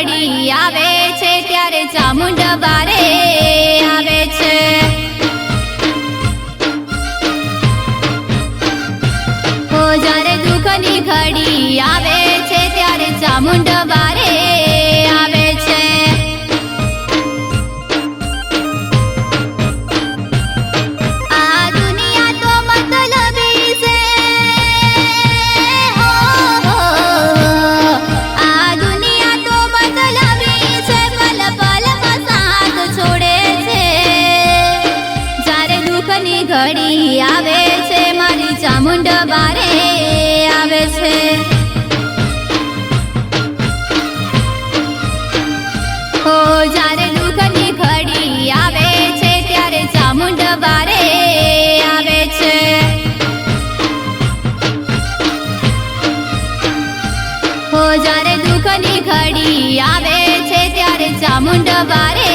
પડી આવે છે ત્યારે ચામુંડા બારે આવે છે. ઓ જ્યારે દુઃખની ઘડી આવે છે ત્યારે ચામુંડા આવે છે મારી ચામુંડ બારે, આવે છે. હો, જ્યારે દુઃખની ઘડી આવે છે, ત્યારે ચામુંડ બારે આવે છે. હો, જ્યારે દુઃખની ઘડી આવે છે, ત્યારે ચામુંડ બારે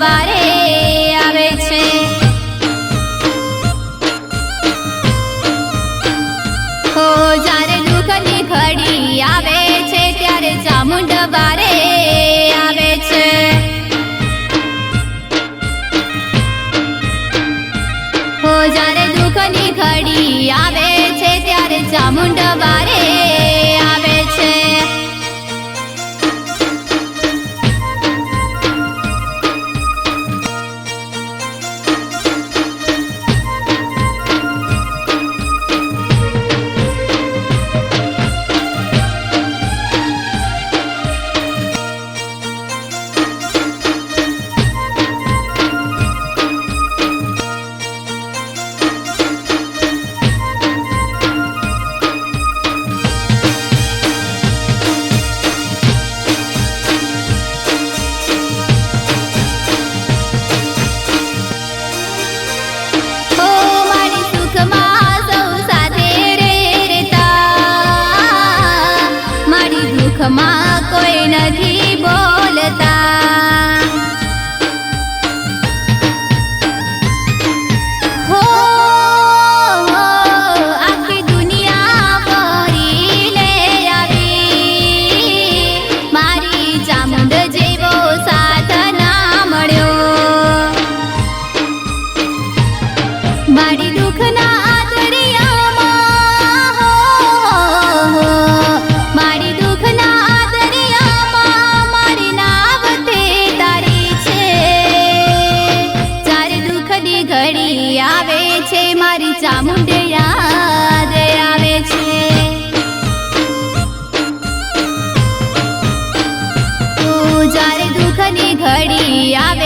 બારે આવે છે. હો, જ્યારે દુઃખની ઘડી આવે છે, ત્યારે ચામુંડ બારે આવે છે. હો, જ્યારે દુઃખની ઘડી આવે છે, ત્યારે ચામુંડ બારે મારી દુઃખમાં કોઈ નથી બોલતા. ઘડી આવે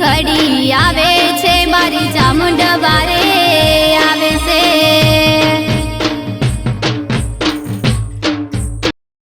ઘડી આવે છે મારી ચામુંડ બારે